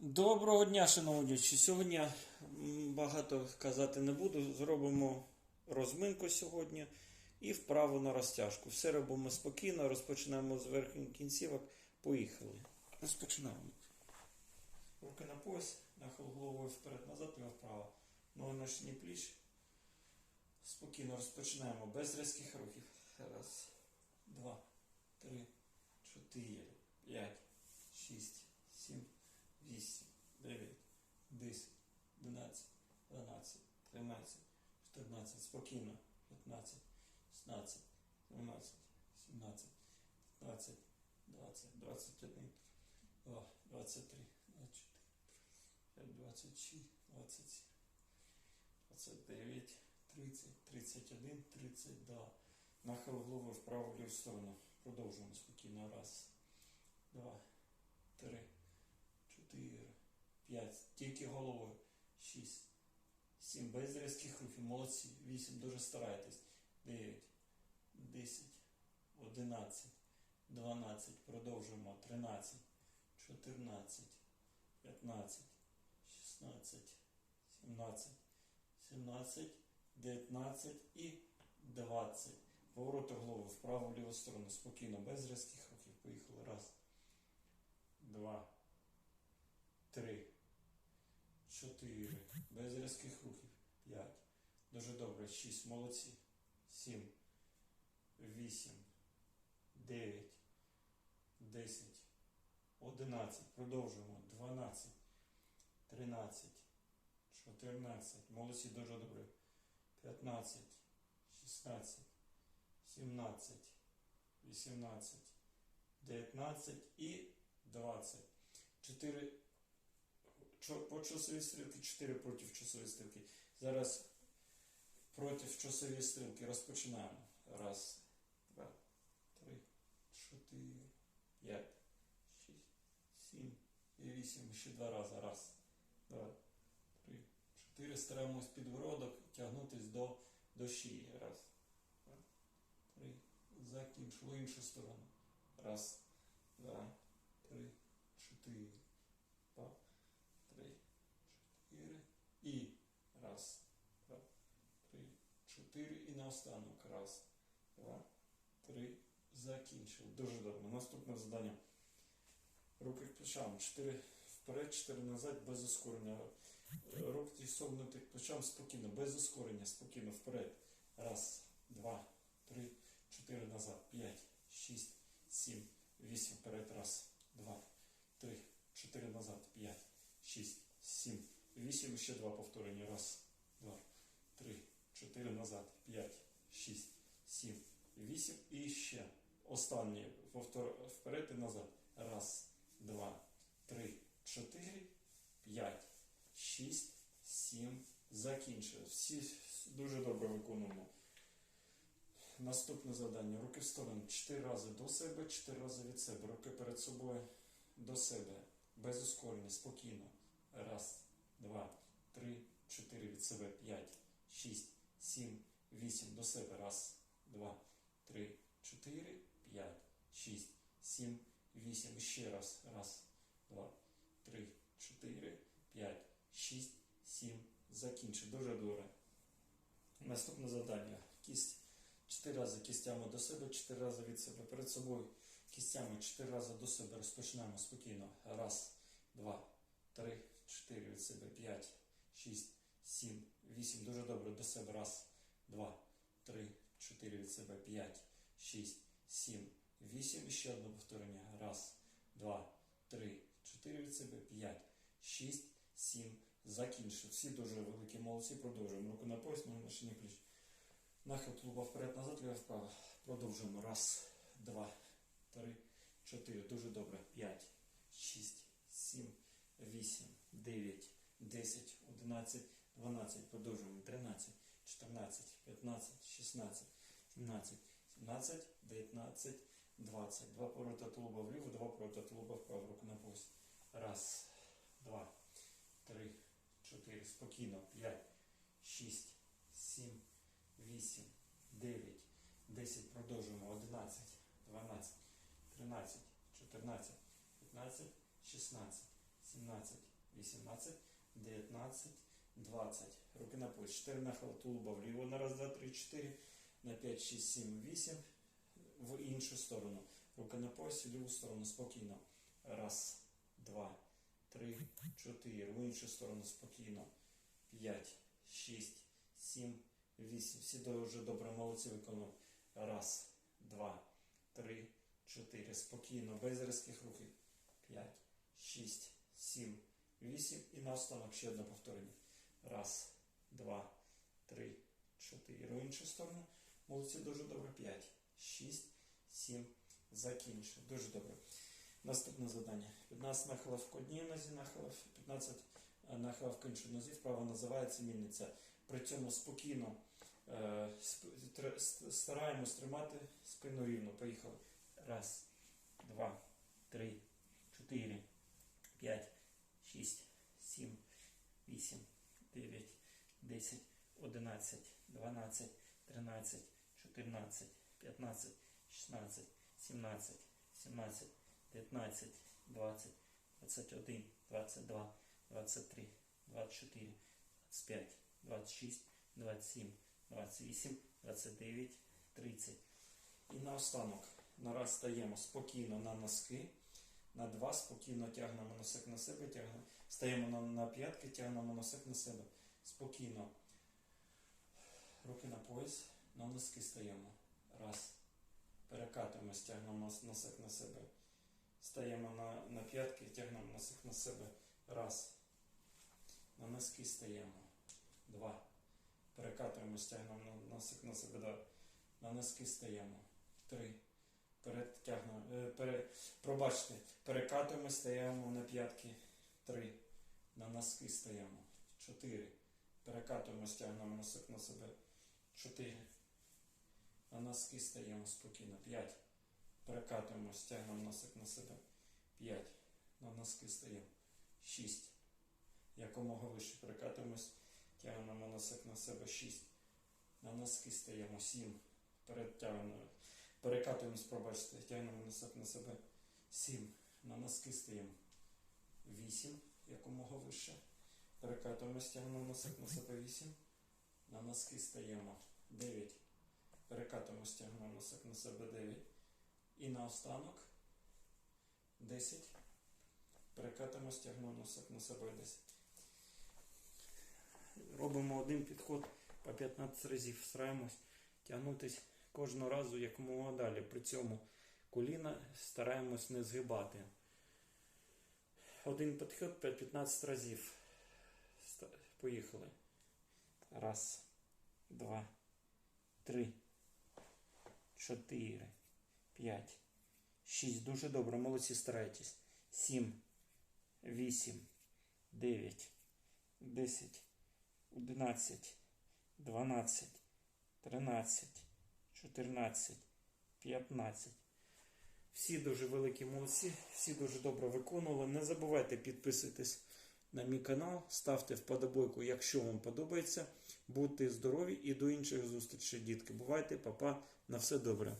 Доброго дня, шановні. Сьогодні багато казати не буду. Зробимо розминку сьогодні і вправу на розтяжку. Все робимо спокійно, розпочинаємо з верхніх кінцівок. Поїхали. Розпочинаємо. Руки на пояс, нахил головою вперед-назад і вправо. Ноги на шиї пліч. Спокійно розпочинаємо без різких рухів. Раз, два, три, чотири, п'ять, шість. 8, 9, 10, 11, 12, 13, 14, спокійно, 15, 16, 17, 17, 15, 20, 21, 2, 23, 24, 26, 27, 29, 30, 31, 32. Нахил голови вправо ліву сторону. Продовжуємо спокійно. Раз, два, три, 4, 5, тільки головою, 6, 7, без різких рухів, молодці, 8, дуже старайтесь, 9, 10, 11, 12, продовжуємо, 13, 14, 15, 16, 17, 17, 19 і 20. Повороти голови вправо в ліву сторону, спокійно, без різких рухів, поїхали, раз, два, три, чотири, без різких рухів, п'ять. Дуже добре. Шість. Молодці. Сім, вісім, дев'ять, десять, одинадцять. Продовжуємо. Дванадцять, тринадцять, чотирнадцять. Молодці, дуже добре. П'ятнадцять, шістнадцять, сімнадцять, вісімнадцять, дев'ятнадцять і двадцять. Чотири чо- по часовій стрілці, 4 проти часової стрілки. Зараз проти часової стрілки розпочинаємо. Раз, два, три, чотири, п'ять, шість, сім і вісім. Ще два рази. Раз, два, три, чотири. Стараємось підбородок тягнутись до, до шиї. Раз, два, три. Закінчили іншу сторону. Раз, два, три, чотири. Два, три, чотири. І раз, два, три, чотири. І наостанок. Раз, два, три. Закінчили. Дуже добре. Наступне завдання. Руки к плечам. Чотири вперед, чотири назад, без ускорення. Руки согнуті к плечам спокійно, без ускорення, спокійно вперед. Раз, два, три, чотири назад. П'ять, шість, сім, вісім. Вперед. Раз, два, три, чотири назад. П'ять, шість, сім, вісім. Ще два повторення. Раз, 4 назад, 5, 6, 7, 8 і ще. Останній повтор вперед і назад. Раз, два, три, чотири, п'ять, шість, сім. Закінчили. Всі дуже добре виконуємо. Наступне завдання. Руки в сторону. Чотири рази до себе, чотири рази від себе. Руки перед собою до себе. Без ускорення, спокійно. Раз, два, три, чотири від себе, п'ять, шість сім, вісім. До себе. Раз, два, три, чотири, п'ять, шість, сім, вісім. І ще раз. Раз, два, три, чотири, п'ять, шість, сім. Закінчив. Дуже добре. Наступне завдання. Кість. Чотири рази кістями до себе, чотири рази від себе. Перед собою кістями чотири рази до себе. Розпочинаємо спокійно. Раз, два, три, чотири від себе. П'ять, шість, сім, вісім. Дуже добре. До себе. Раз, два, три, чотири від себе. П'ять, шість, сім, вісім. І ще одне повторення. Раз, два, три, чотири від себе. П'ять, шість, сім. Закінчив. Всі дуже великі молодці. Продовжуємо. Руку на пояс, ноги на шині пліч. Нахил клуба вперед, назад, ліво вправо. Продовжуємо. Раз, два, три, чотири. Дуже добре. П'ять, шість, сім, вісім, дев'ять, десять, одинадцять, дванадцять. Продовжуємо. Тринадцять, чотирнадцять, п'ятнадцять, шістнадцять, сімнадцять, сімнадцять, дев'ятнадцять, двадцять. Два поворота тулуба вліво, два поворота тулуба вправо. Руку на пояс. Раз, два, три, чотири. Спокійно. П'ять, шість, сім. 8, 9, 10, продовжуємо, 11, 12, 13, 14, 15, 16, 17, 18, 19, 20. Руки на пояс. 4 нахил тулуба вліво на раз, два, три, 4. На 5, 6, 7, 8. В іншу сторону. Руки на поясі, в ліву сторону спокійно. Раз, два, три, чотири. В іншу сторону спокійно. П'ять, шість, сім, вісім. Всі дуже добре молодці виконали. Раз, два, три, чотири. Спокійно, без різких рухів. П'ять, шість, сім, вісім. І наостанок ще одне повторення. Раз, два, три, чотири. В іншу сторону. Молодці дуже добре. П'ять, шість, сім. Закінчив. Дуже добре. Наступне завдання. 15 нахилів в одній нозі нахилів, 15 нахилів в іншій нозі. Вправа називається мільниця. При цьому спокійно е, стараємось тримати спину рівно. Поїхали. Раз, два, 13, 14, 15, 16, 17, 17, 19, 20, 21, 22, 23, 24, 25, 26, 27, 28, 29, 30. І наостанок нараз стаємо спокійно на носки. На два спокійно тягнемо носик на себе, тягнемо. стаємо на, на п'ятки, тягнемо носик на себе. Спокійно. Руки на пояс на носки стаємо. Раз. Перекатуємось, тягнемо носик на себе. Стаємо на, на п'ятки, тягнемо носик на себе. Раз. На носки стаємо. Два. Перекатуємо, стягнемо носик на себе. Два. На носки стаємо. Три. Перетягнемо. Е, пере, пробачте. Перекатуємо, стаємо на п'ятки. Три. На носки стаємо. Чотири. Перекатуємо, стягнемо носик на себе. Чотири. На носки стаємо спокійно. П'ять. Перекатуємо, стягнемо носик на себе. 5. На носки стаємо. 6. Якомога вище перекатуємось, тягнемо носик на себе 6. На носки стаємо 7. Перетягнемо. Перекатуємось, пробачте, тягнемо носик на себе 7. На носки стаємо 8. Якомога вище. Перекатуємось, тягнемо носик на себе 8. На носки стаємо 9. Перекатуємось, тягнемо носик на себе 9. І наостанок 10. Перекатимо, стягнемо носик на себе 10. Робимо один підход по 15 разів. Стараємось тягнутися кожного разу якомога далі. При цьому коліна стараємось не згибати. Один підход 15 разів. Поїхали. Раз, два, три, чотири. 5, 6. Дуже добре, молодці старайтесь. 7, 8, 9, 10, 11, 12, 13, 14, 15. Всі дуже великі молодці, всі дуже добре виконували. Не забувайте підписуйтесь на мій канал, ставте вподобайку, якщо вам подобається. Будьте здорові і до інших зустрічей, дітки. Бувайте, папа, на все добре.